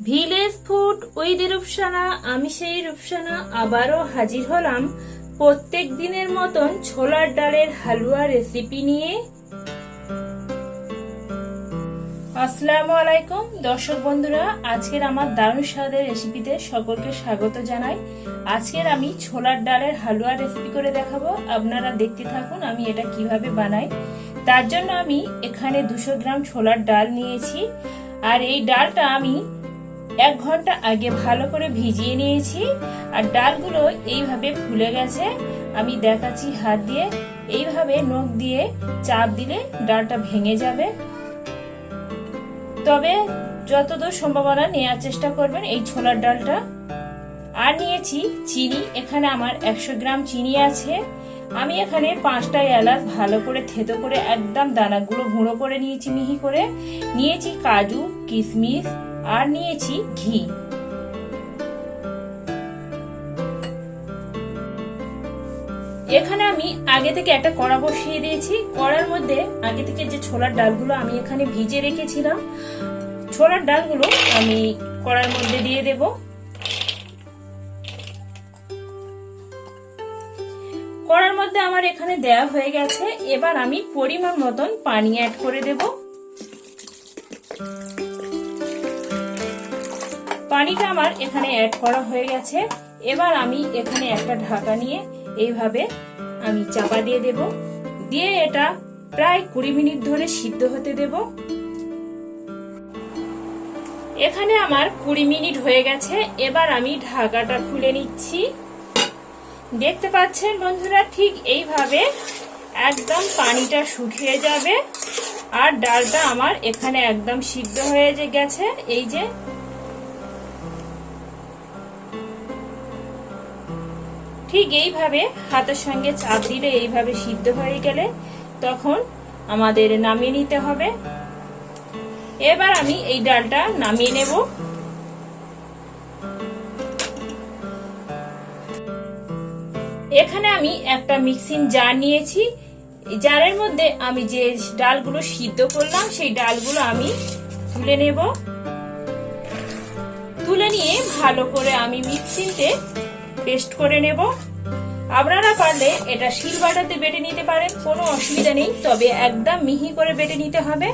Village food with Rupsana, আমি সেই রূপসানা, আবারও হাজির হলাম প্রত্যেক দিনের মতন ছোলার ডালের হালুয়া রেসিপি নিয়ে। আসসালামু আলাইকুম, দর্শক বন্ধুরা, আজকের আমার দারুণ স্বাদের রেসিপিতে সকলকে স্বাগত জানাই। আজকের আমি ছোলার ডালের হালুয়া রেসিপি করে দেখাবো। আপনারা দেখতে থাকুন আমি এটা কীভাবে বানাই। তার জন্য আমি এখানে দুশো গ্রাম ছোলার ডাল নিয়েছি। আর এই ডালটা আমি এক ঘণ্টা আগে ভালো করে ভিজিয়ে নিয়েছি, আর ডালগুলো এইভাবে ফুলে গেছে। আমি দেখাচ্ছি হাত দিয়ে। এইভাবে নখ দিয়ে চাপ দিলে ডালটা ভেঙে যাবে। তবে যতদূর সম্ভাবনা নেওয়ার চেষ্টা করবেন এই ছোলার ডালটা। আর নিয়েছি চিনি। এখানে আমার একশো গ্রাম চিনি আছে। আমি এখানে পাঁচটা এলাচ ভালো করে থেতো করে একদম দানাগুলো গুঁড়ো করে নিয়েছি, মিহি করে। নিয়েছি কাজু কিশমিশ আর নিয়েছি ঘি। এখানে আমি আগে থেকে একটা কড়া বসিয়ে দিয়েছি। কড়ার মধ্যে আগে থেকে যে ছোলার ডালগুলো আমি এখানে ভিজে রেখেছিলাম, ছোলার ডালগুলো আমি কড়ার মধ্যে দিয়ে দেব। কড়ার মধ্যে আমার এখানে দেয়া হয়ে গেছে। এবার আমি পরিমাণ মতন পানি অ্যাড করে দেব। পানিটা আমার এখানে অ্যাড করা হয়ে গেছে। এবার আমি এখানে একটা ঢাকা নিয়ে এইভাবে আমি চাপা দিয়ে দেব। দিয়ে এটা প্রায় কুড়ি মিনিট ধরে সিদ্ধ হতে দেব। এখানে আমার কুড়ি মিনিট হয়ে গেছে। এবার আমি ঢাকাটা খুলে নিচ্ছি। দেখতে পাচ্ছেন বন্ধুরা, ঠিক এইভাবে একদম পানিটা শুকিয়ে যাবে। আর ডালটা আমার এখানে একদম সিদ্ধ হয়ে গেছে। এই যে ঠিক এইভাবে হাতের সঙ্গে চাপ দিলে এইভাবে সিদ্ধ হয়ে গেলে তখন আমাদের নামিয়ে নিতে হবে। এবার আমি এই ডালটা নামিয়ে নেব। এখানে আমি একটা মিক্সিং জার নিয়েছি। জারের মধ্যে আমি যে ডালগুলো সিদ্ধ করলাম, সেই ডালগুলো আমি তুলে নেব। তুলে নিয়ে ভালো করে আমি মিক্সিতে পেস্ট করে নেব। আপনারা পারলে এটা শিল বাটাতে বেটে নিতে পারেন, কোনো অসুবিধা নেই, তবে একদম মিহি করে বেটে নিতে হবে।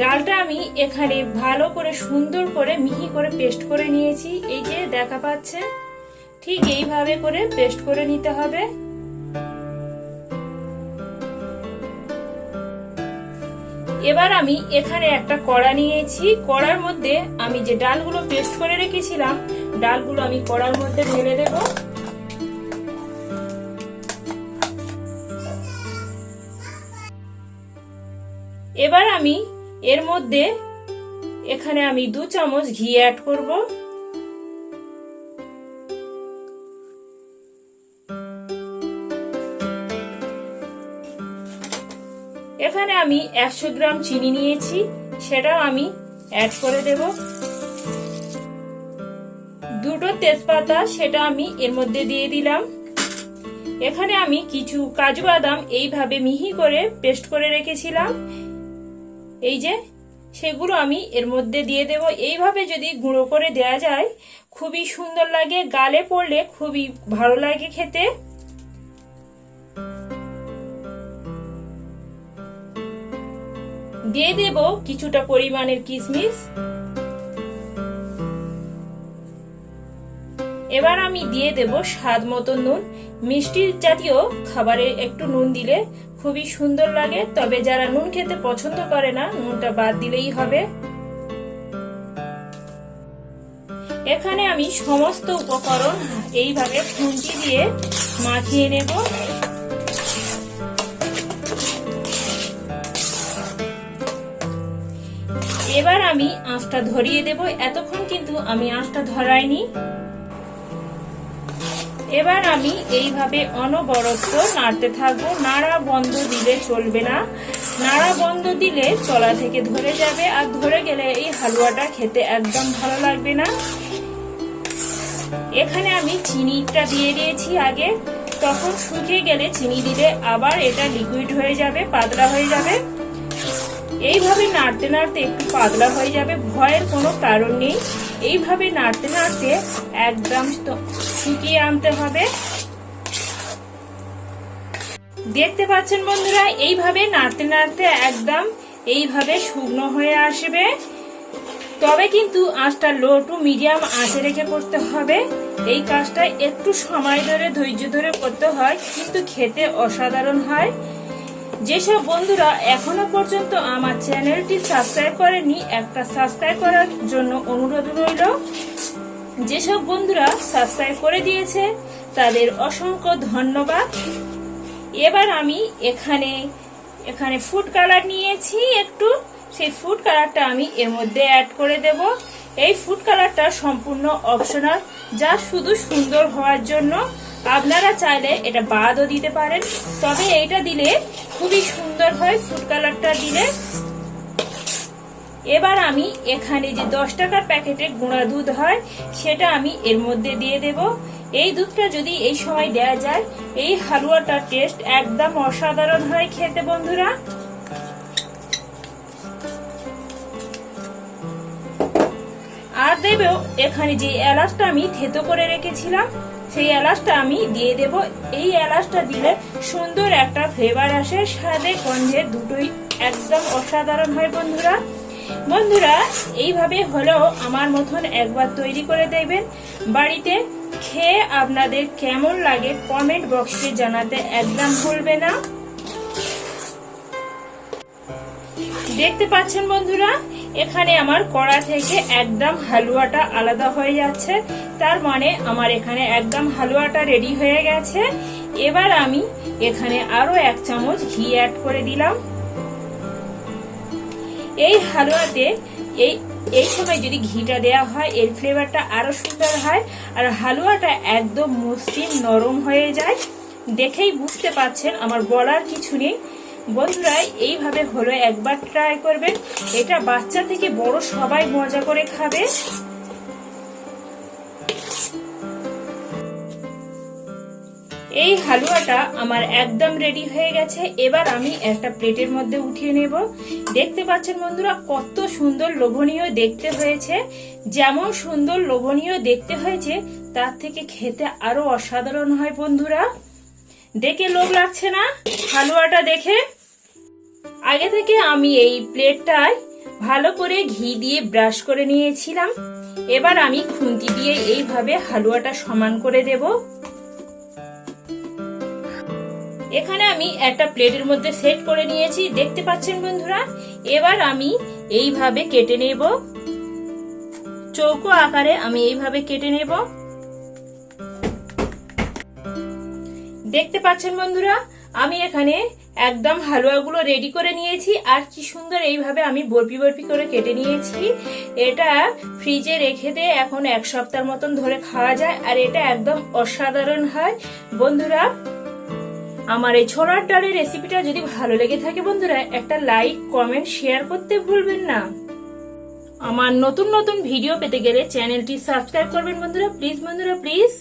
ডালটা আমি এখানে ভালো করে সুন্দর করে মিহি করে পেস্ট করে নিয়েছি, এই যে দেখা পাচ্ছে। ঠিক এইভাবে করে পেস্ট করে নিতে হবে। এবার আমি এখানে একটা কড়া নিয়েছি, কড়ার মধ্যে আমি যে ডালগুলো পেস্ট করে রেখেছিলাম ডালগুলো আমি কড়ার মধ্যে ঢেলে দেব। এবার আমি এর মধ্যে এখানে আমি দু চামচ ঘি অ্যাড করব। এখানে আমি একশো গ্রাম চিনি নিয়েছি, সেটাও আমি অ্যাড করে দেব। দুটো তেজপাতা সেটা আমি এর মধ্যে দিয়ে দিলাম। এখানে আমি কিছু কাজু বাদাম এইভাবে মিহি করে পেস্ট করে রেখেছিলাম। এই যে, সেগুলো আমি এর মধ্যে দিয়ে দেব। এইভাবে যদি গুঁড়ো করে দেয়া যায়, খুবই সুন্দর লাগে। গালে পড়লে খুবই ভালো লাগে খেতে। দিয়ে দেব কিছুটা পরিমাণের কিশমিশ। এবার আমি দিয়ে দেব স্বাদ মতো নুন। মিষ্টি জাতীয় খাবারে একটু নুন দিলে খুবই সুন্দর লাগে, তবে যারা নুন খেতে পছন্দ করে না, নুনটা বাদ দিলেই হবে। এখানে আমি সমস্ত উপকরণ এইভাবে খুন্তি দিয়ে মাখিয়ে নেব। এবার আমি আঁচটা ধরিয়ে দেব। এতক্ষণ কিন্তু আমি আঁচটা ধরাইনি। এবার আমি এইভাবে অনবরত নাড়তে থাকব। নাড়া বন্ধ দিলে চলবে না। নাড়া বন্ধ দিলে চলা থেকে ধরে যাবে আর ধরে গেলে এই হালুয়াটা খেতে একদম ভালো লাগবে না। এখানে আমি চিনিটা দিয়ে দিয়েছি আগে। তখন শুকিয়ে গেলে চিনি দিলে আবার এটা লিকুইড হয়ে যাবে, পাতলা হয়ে যাবে। এইভাবে নাড়তে নাড়তে একটু পাতলা হয়ে যাবে, ভয়ের কোনো কারণ নেই। এইভাবে নাড়তে নাড়তে একদম শুকিয়ে আনতে হবে। দেখতে পাচ্ছেন বন্ধুরা, এইভাবে নাড়তে নাড়তে একদম এইভাবে শুকনো হয়ে আসবে। তবে কিন্তু আঁচটা লো টু মিডিয়াম আঁচে রেখে করতে হবে। এই কাজটা একটু সময় ধরে, ধৈর্য ধরে করতে হয়, কিন্তু খেতে অসাধারণ হয়। যেসব বন্ধুরা এখনও পর্যন্ত আমার চ্যানেলটি সাবস্ক্রাইব করেনি একটা সাবস্ক্রাইব করার জন্য অনুরোধ রইল। যেসব বন্ধুরা সাবস্ক্রাইব করে দিয়েছে, তাদের অসংখ্য ধন্যবাদ। এবার আমি এখানে এখানে ফুড কালার নিয়েছি একটু। সেই ফুড কালারটা আমি এর মধ্যে অ্যাড করে দেব। এই ফুড কালারটা সম্পূর্ণ অপশনাল যা শুধু সুন্দর হওয়ার জন্য। আপনারা চাইলে এটা বাদও দিতে পারেন। তবে এইটা দিলে খুবই সুন্দর হয় ফুড কালারটা দিলে। এবার আমি এখানে যে দশ টাকার প্যাকেটে গুঁড়া দুধ হয়, সেটা আমি এর মধ্যে দিয়ে দেব। এই দুধটা যদি এই সময় দেওয়া যায়, এই হালুয়াটার টেস্ট একদম অসাধারণ হয় খেতে বন্ধুরা। আর দেবেও এখানে যে এলাচটা আমি থেতো করে রেখেছিলাম, সেই এলাচটা আমি দিয়ে দেব। এই এলাচটা দিলে সুন্দর একটা ফ্লেভার আসে, স্বাদে গন্ধে দুটোই একদম অসাধারণ হয় বন্ধুরা। বন্ধুরা, এইভাবে হলেও আমার মতন একবার তৈরি করে দেবেন বাড়িতে খেয়ে আপনাদের কেমন লাগে কমেন্ট বক্সে জানাতে একদম ভুলবে না। দেখতে পাচ্ছেন বন্ধুরা, এখানে আমার কড়া থেকে একদম হালুয়াটা আলাদা হয়ে যাচ্ছে। তার মানে আমার এখানে একদম হালুয়াটা রেডি হয়ে গেছে। এবার আমি এখানে আরও এক চামচ ঘি অ্যাড করে দিলাম। এই হালুয়াতে এই এই সময় যদি ঘিটা দেওয়া হয়, এর ফ্লেভারটা আরও সুন্দর হয়, আর হালুয়াটা একদম মসৃণ, নরম হয়ে যায়। দেখেই বুঝতে পাচ্ছেন, আমার বলার কিছু নেই। বন্ধুরা, এইভাবে হলো, একবার ট্রাই করবেন। এটা বাচ্চা থেকে বড় সবাই মজা করে খাবে। এই হালুয়াটা আমার একদম রেডি হয়ে গেছে। এবার আমি একটা প্লেটের মধ্যে উঠিয়ে নেব। দেখতে পাচ্ছেন বন্ধুরা, কত সুন্দর লোভনীয় দেখতে হয়েছে। যেমন সুন্দর লোভনীয় দেখতে হয়েছে, তার থেকে খেতে আরও অসাধারণ হয় বন্ধুরা। দেখে লোভ লাগছে না হালুয়াটা দেখে? আগে থেকে আমি এই প্লেটটায় ভালো করে ঘি দিয়ে ব্রাশ করে নিয়েছিলাম। এবার আমি খুন্তি দিয়ে এইভাবে হালুয়াটা সমান করে দেব। এখানে আমি একটা প্লেটের মধ্যে সেট করে নিয়েছি। দেখতে পাচ্ছেন বন্ধুরা? এবার আমি এইভাবে কেটে নেব। চৌকো আকারে আমি এইভাবে কেটে নেব। দেখতে পাচ্ছেন বন্ধুরা? আমি এখানে একদম হালুয়াগুলো রেডি করে নিয়েছি। আর কি সুন্দর এইভাবে আমি বরফি বরফি করে কেটে নিয়েছি। এটা ফ্রিজে রেখে দিয়ে এখন এক সপ্তাহ মতন ধরে খাওয়া যায়। আর এটা একদম অসাধারণ হয়। বন্ধুরা আমার এই ছোলার ডালের রেসিপিটা যদি ভালো লেগে থাকে বন্ধুরা, একটা লাইক কমেন্ট শেয়ার করতে ভুলবেন না। আমার নতুন নতুন ভিডিও পেতে গেলে চ্যানেলটি সাবস্ক্রাইব করবেন বন্ধুরা প্লিজ বন্ধুরা প্লিজ